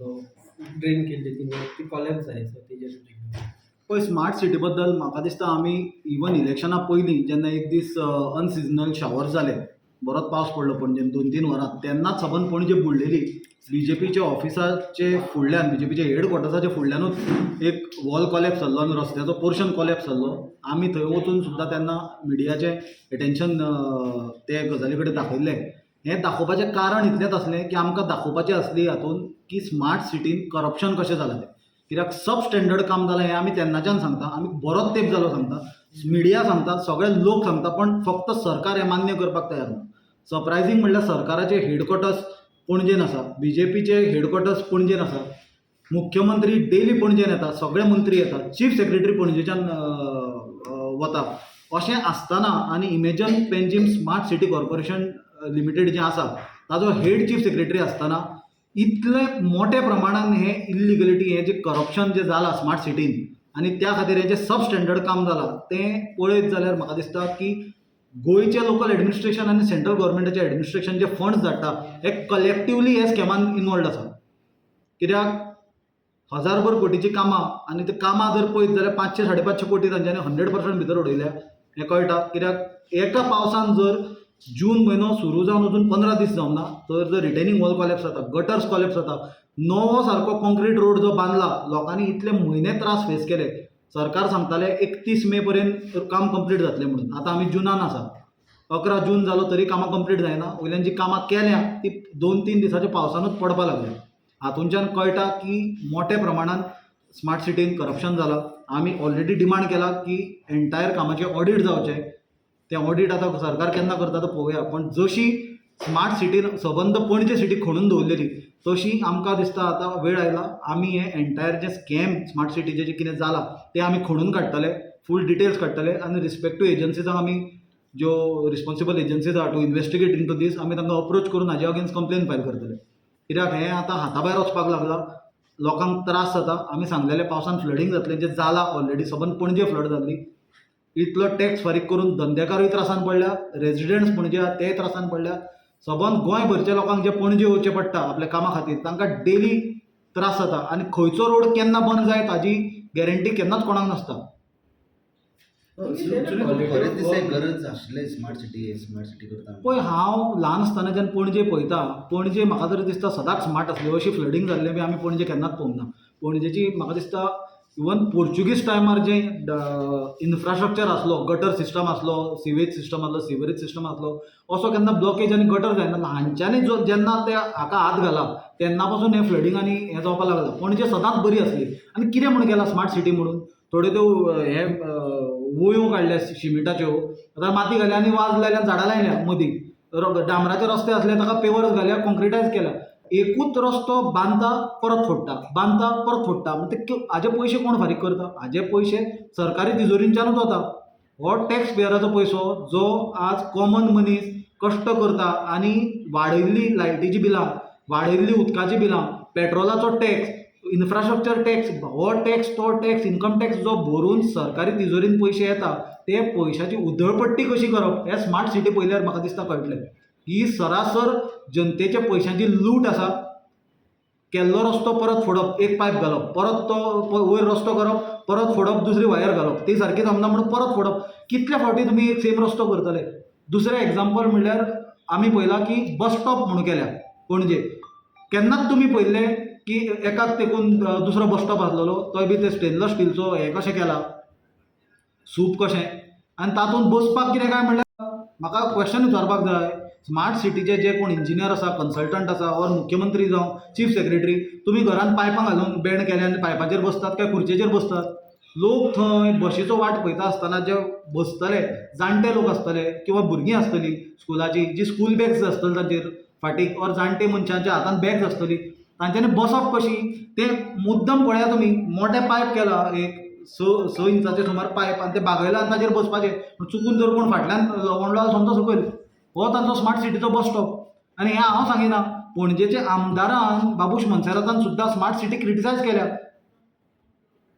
Dream केल्ली तिने ती कॉलेज जाय सो तेजेर पळय स्मार्ट सिटी बद्दल म्हाका दिसता आमी इवन इलेक्शना पयलीं जेन्ना एक दीस अनसिजनल शावर जाले बरोच पावस पडलो पणजेन दोन तीन वरां तेन्नाच सबंद पणजे बुडलेली बी जे पीच्या ऑफिसाचे फुडल्यान बी जे पीच्या हेडक्वॉर्टर्साच्या फुडल्यानूच एक वॉल कॉलेप्स जाल्लो आनी रस्त्याचो पोर्शन कॉलेप्स जाल्लो आमी थंय वचून सुद्दां तेन्ना मिडियाचें एटेन्शन ते गजाली कडेन दाखयल्लें हें दाखोवपाचें कारण इतलेंच आसलें की आमकां दाखोवपाचें आसली हातून की स्मार्ट सिटीन करप्शन कशें जालां तें कित्याक सब स्टँडर्ड काम जालां हें आमी तेन्नाच्यान सांगता आमी बरोच तेंप जालो सांगता मिडिया सांगता सगळे लोक सांगता पण फक्त सरकार हें मान्य करपाक तयार ना. सरप्रायझींग म्हणल्यार सरकाराचे हेडक्वॉटर्स पणजेन आसा बी जे पीचे हेडक्वॉर्टर्स पणजेन आसा मुख्यमंत्री डेली पणजेन येता सगळे मंत्री येतात चीफ सेक्रेटरी पणजेच्यान वता. अशें आसतना आनी imagine Panjim smart city corporation limited जें आसा ताजो हेड चीफ सेक्रेटरी आसतना इतले मोठ्या प्रमाणान हें इल्लिगलिटी हें जें करप्शन जें जालां स्मार्ट सिटीन आनी त्या खातीर हे जें सब स्टँडर्ड काम जालां तें पळयत जाल्यार म्हाका दिसता की गोंयचें लोकल एडमिनिस्ट्रेशन आनी सेंट्रल गव्हर्मेंटाचें एडमिनिस्ट्रेशन जे फंड्स धाडटा हे कलेक्टिवली हे स्कॅमान इनवॉल्ड आसा. कित्याक? हजारभर कोटीची कामां आनी ते कामां जर पळयत जाल्यार पांचशे साडे पांचशे कोटी तांच्यांनी हंड्रेड पर्संट भितर उडयल्या. हें कळटा? कित्याक? एका पावसान जर जून म्हयनो सुरू जावन अजून पंदरा दीस जावंक ना तर जर रिटेनिंग वॉल कॉलेप्स जाता गटर्स कॉलेप्स जाता नवो सारको कॉन्क्रीट रोड जो बांदला लोकांनी इतले म्हयने त्रास फेस केले. सरकार सांगताले एकतीस मे पर्यंत काम कंप्लीट जातलें म्हणून. आतां आमी जुनान आसा अकरा जून जालो तरी कामां कंप्लीट जायना वयल्यान जी कामां केल्या ती दोन तीन दिसाच्या पावसानूच पडपाक लागल्या. हातूंच्यान कळटा की मोठ्या प्रमाणान स्मार्ट सिटीन करप्शन जालां आमी ऑलरेडी डिमांड केला की एन्टायर कामाचें ऑडीट जावचें तें ऑडीट आतां सरकार केन्ना करता तो पळोवया पण जशी स्मार्ट सिटीन सबंद पणजे सिटी खणून दवरलेली तशी आमकां दिसता आतां वेळ आयला. आमी हें एन्टायर जें स्कॅम स्मार्ट सिटीचें जें कितें जालां तें आमी खणून काडटले फूल डिटेल्स काडटले आनी रिस्पेक्टीव एजन्सीजांक आमी ज्यो रिस्पॉन्सिबल एजन्सीज आहा to investigate into this आमी तांकां अप्रोच करून हाजे अगेन्स्ट कंप्लेन फायल करतले. कित्याक? हें आतां हाता भायर वचपाक लागलां. लोकांक त्रास जाता. आमी सांगलेलें पावसान फ्लडींग जातलें जें जालां ऑलरेडी सबंद पणजे फ्लड जाल्ली इतलो टॅक्स फारीक करून धंदेकारूय त्रासान पडल्या रेजिडेंट्स पणजे आहा तेय त्रासान पडल्या. सबंद गोंयभरच्या लोकांक जे पणजे वचचें पडटा आपल्या कामा खातीर तांकां डेली त्रास जाता. आनी खंयचो रोड केन्ना बंद जाय ताजी गॅरंटी केन्नाच कोणाक नासता. गरज आसले स्मार्ट सिटी स्मार्ट सिटी करता. पळय हांव ल्हान आसतनाच्यान पणजे पळयता पणजे म्हाका तरी दिसता सदांच स्मार्ट आसली. अशी फ्लडींग जाल्लें बी आमी पणजे केन्नाच पळोवंक ना. पणजेची म्हाका दिसता इवन पोर्चुगीज टायमार जे इन्फ्रास्ट्रक्चर आसलो गटर सिस्टम आसलो सिवेज सिस्टम आसलो सिवरेज सिस्टम आसलो असो केन्ना ब्लॉकेज आनी गटर जायना. ल्हानच्यानी जो जेन्ना ते हाका हात घाला तेन्ना पासून हें फ्लडींग आनी हें जावपाक लागलां. पणजे सदांच बरी आसली आनी कितें म्हूण केलां स्मार्ट सिटी म्हणून थोड्यो त्यो हे वोयो काडल्या शिमिटाच्यो. आतां माती घाल्या आनी वाज लायल्या झाडां लायल्या मदीं. डांबराचे रस्ते आसले ताका पेवर्स घाल्या कॉन्क्रिटायज केल्या. एकूच रस्तो बांदता परत फोडटा बांदता परत फोडटा म्हणजे हाजे पयशे कोण फारीक करता? हाजे पयशे सरकारी तिजोरींच्यानूच वता हो टॅक्स पेयराचो पयसो जो आज कॉमन मनीस कश्ट करता आनी वाडयल्ली लायटीची बिलां वाडयल्ली उदकाची बिलां पेट्रोलाचो टॅक्स इन्फ्रास्ट्रक्चर टॅक्स हो टॅक्स तो टॅक्स इन्कम टॅक्स जो भरून सरकारी तिजोरीन पयशे येता ते पयशाची उधळपट्टी कशी करप? हे स्मार्ट सिटी पयल्यार म्हाका दिसता कळटलें. ही सरासर जनतेच्या पयशांची लूट आसा केल्लो रस्तो परत फोडप एक पायप घालप परत तो वयर रस्तो करप परत फोडप दुसरी वायर घालप ती सारकी जमना म्हणून परत फोडप. कितल्या फावटी तुमी एक सेम रस्तो करतले? दुसरें एग्जाम्पल म्हणल्यार आमी पळयलां की बस स्टॉप म्हणून केल्या. पणजे केन्नाच तुमी पळयल्ले की एकाक तेकून दुसरो बस स्टॉप आसलेलो तोय बी ते स्टेनलेस स्टीलचो हें कशें केला? सूप कशें? आनी तातूंत बसपाक कितें काय म्हणल्यार म्हाका क्वेश्चन विचारपाक जाय. स्मार्ट सिटीचे जे कोण इंजिनियर आसा कन्सल्टंट आसा ऑर मुख्यमंत्री जावं चीफ सेक्रेटरी तुमी घरान पायपां घालून बँड केले आनी पायपाचेर बसतात काय खुर्चेचेर बसतात? लोक थंय बशीचो वाट पळयता आसतना जे बसतले जाणटे लोक आसतले किंवा भुरगीं आसतलीं स्कुलाची जी स्कूल बॅग्स आसतली तांचेर फाटीक ऑर जाणटे मनशांच्या हातान बॅग्स आसतली तांच्यांनी बसप कशी? ते मुद्दम पळया तुमी मोठे पायप केला एक स स इंचाचे सुमार पायप आनी ते बागयला ताचेर बसपाचें चुकून जर कोण फाटल्यान लवंडलो जाल्यार समजा सकयल. हो तांचो स्मार्ट सिटीचो बस स्टॉप आनी हें हांव सांगिना पणजेचे आमदारान बाबूश मनसेरातान सुद्दां स्मार्ट सिटी क्रिटिसायज केल्या.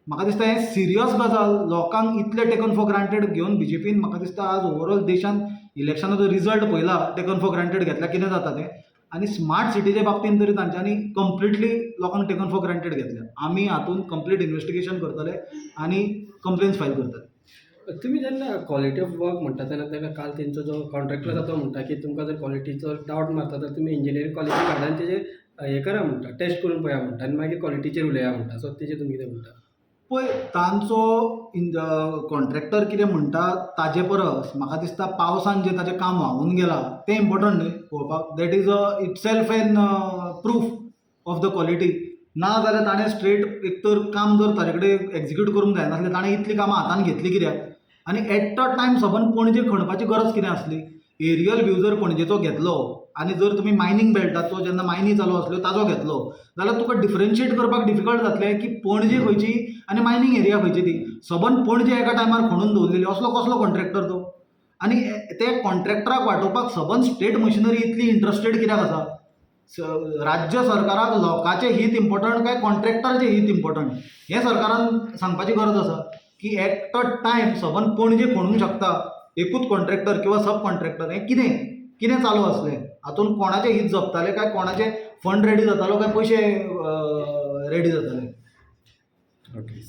म्हाका दिसता हें सिरियस गजाल लोकांक इतले टेकन फॉर ग्रांटेड घेवन बी जे पीन म्हाका दिसता आज ओवरऑल देशांत इलेक्शनाचो रिजल्ट पळयला टेकन फॉर ग्रांटेड घेतल्या कितें जाता तें आनी स्मार्ट सिटीच्या बाबतींत तरी तांच्यांनी कंप्लिटली लोकांक टेकन फॉर ग्रांटेड घेतल्या. आमी हातूंत कंप्लीट इन्व्हेस्टिगेशन करतले आनी कंप्लेन्स फायल करतले. तुम्ही जेन्ना क्वालिटी ऑफ वर्क म्हणटा तेन्ना तेन्ना काल तेंचो जो कॉन्ट्रॅक्टर आसा तो म्हणटा की तुमकां जर क्वालिटीचो डावट मारता तर तुमी इंजिनियरींग क्वालिटी कार्डांचे तेजेर हें करा म्हणटा टेस्ट करून पळया म्हणटा आनी मागीर क्वालिटीचेर उलया म्हणटा सो तेजेर तुमी कितें म्हणटा पळय तांचो कॉन्ट्रॅक्टर कितें म्हणटा ताजे परस म्हाका दिसता पावसान जें ताचें काम व्हांवून गेलां तें इम्पॉर्टंट न्ही पळोवपाक that is a it self an proof of the quality ना जाल्यार ताणें स्ट्रेट एक तर काम जर ताजे कडेन एग्जिक्यूट करूंक जायनासलें ताणें इतलीं कामां हातान घेतलीं कित्याक आनी एट अ टायम सबंद पणजे खणपाची गरज कितें आसली एरियल व्यू जर पणजेचो घेतलो आनी जर तुमी मायनींग बेल्टाचो जेन्ना मायनी चालू आसल्यो ताजो घेतलो जाल्यार तुका डिफरन्शिएट करपाक डिफिकल्ट जातलें की पणजे खंयची आनी मायनींग एरिया खंयची ती. सबंद पणजे एका टायमार खणून दवरलेली असलो कसलो कॉन्ट्रॅक्टर तो. आनी ते कॉन्ट्रॅक्टराक वांटोवपाक सबंद स्टेट मशिनरी इतली इंट्रस्टेड कित्याक आसा? राज्य सरकाराक लोकांचें हित इम्पॉर्टंट काय कॉन्ट्रॅक्टराचें हित इम्पॉर्टंट हें सरकारान सांगपाची गरज आसा की एट अ टायम सबन पणजे खणूंक शकता एकूच कॉन्ट्रॅक्टर किंवा सब कॉन्ट्रॅक्टर हें कितें कितें चालू आसलें हातूंत कोणाचें हित जपताले काय कोणाचें फंड रेडी जातालो काय पयशे रेडी जाताले? ओके